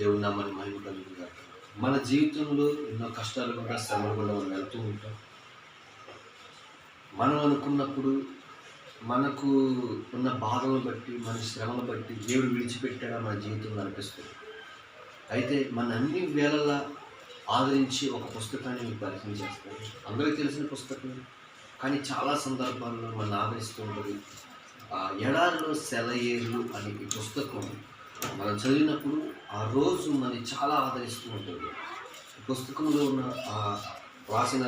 దేవుడు నమ్మని మహిమ కలుగుగా మన జీవితంలో ఎన్నో కష్టాలు కూడా శ్రమలు కూడా మనం వెళ్తూ ఉంటాం. మనం అనుకున్నప్పుడు మనకు ఉన్న బాధలను బట్టి మన శ్రమను బట్టి దేవుడు విడిచిపెట్టాడా మన జీవితంలో అనిపిస్తుంది. అయితే మన అన్ని వేళలా ఆదరించి ఒక పుస్తకాన్ని మీకు పరిచయం చేస్తాను. అందరికీ తెలిసిన పుస్తకం. కానీ చాలా సందర్భాల్లో మన ఆదరిస్తూ ఉంటుంది ఆ ఎడారిలో సెలయేర్లు అనే ఈ పుస్తకం. మనం చదివినప్పుడు ఆ రోజు మనని చాలా ఆదరిస్తూ ఉంటుంది. ఈ పుస్తకంలో ఉన్న రాసిన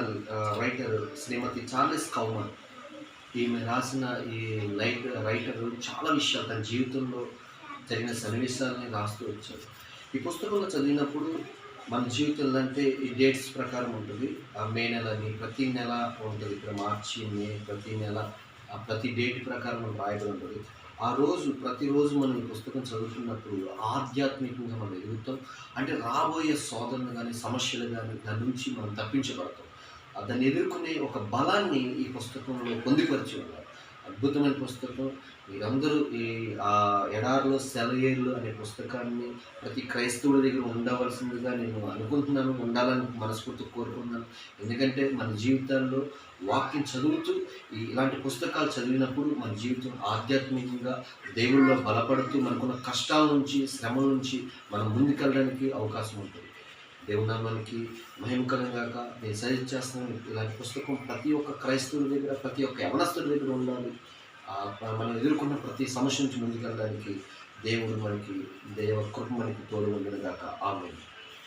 రైటర్ శ్రీమతి చార్లెస్ కౌమన్ ఈమె రాసిన ఈ లైట్ రైటర్ చాలా విషయాలు తన జీవితంలో జరిగిన సన్నివేశాలని రాస్తూ వచ్చారు. ఈ పుస్తకంలో చదివినప్పుడు మన జీవితంలో అంటే ఈ డేట్స్ ప్రకారం ఉంటుంది. ఆ మే నెలని ప్రతి నెల ఉంటుంది. ఇక్కడ మార్చి మే ప్రతి నెల ఆ ప్రతి డేట్ ప్రకారం మనం రాయబడి ఉంటుంది. ఆ రోజు ప్రతిరోజు మనం ఈ పుస్తకం చదువుతున్నప్పుడు ఆధ్యాత్మికంగా మనం ఎదుగుతాం. అంటే రాబోయే శోధనలు కానీ సమస్యలు కానీ దాని నుంచి మనం తప్పించబడతాం. దాన్ని ఎదుర్కొనే ఒక బలాన్ని ఈ పుస్తకంలో పొందిపరిచి ఉన్నారు. అద్భుతమైన పుస్తకం. మీరందరూ ఈ ఆ ఎడార్లో సెలయేర్లు అనే పుస్తకాన్ని ప్రతి క్రైస్తవుల దగ్గర ఉండవలసిందిగా నేను అనుకుంటున్నాను ఉండాలని మనస్ఫూర్తి కోరుకున్నాను ఎందుకంటే మన జీవితాల్లో వాక్యం చదువుతూ ఇలాంటి పుస్తకాలు చదివినప్పుడు మన జీవితం ఆధ్యాత్మికంగా దేవుళ్ళలో బలపడుతూ మనకున్న కష్టాల నుంచి శ్రమల నుంచి మనం ముందుకెళ్ళడానికి అవకాశం ఉంటుంది. దేవుని నామానికి మహిమకరంగా నేను సజెస్ట్ చేస్తున్నాను. ఇలాంటి పుస్తకం ప్రతి ఒక్క క్రైస్తవుడి దగ్గర ప్రతి ఒక్క యవనస్తుడి దగ్గర ఉండాలి. మనం ఎదుర్కొన్న ప్రతి సమస్య నుంచి ముందుకెళ్ళడానికి దేవుడు మనకి దేవ కృప మనకి తోడు ఉండదు కాక ఆమె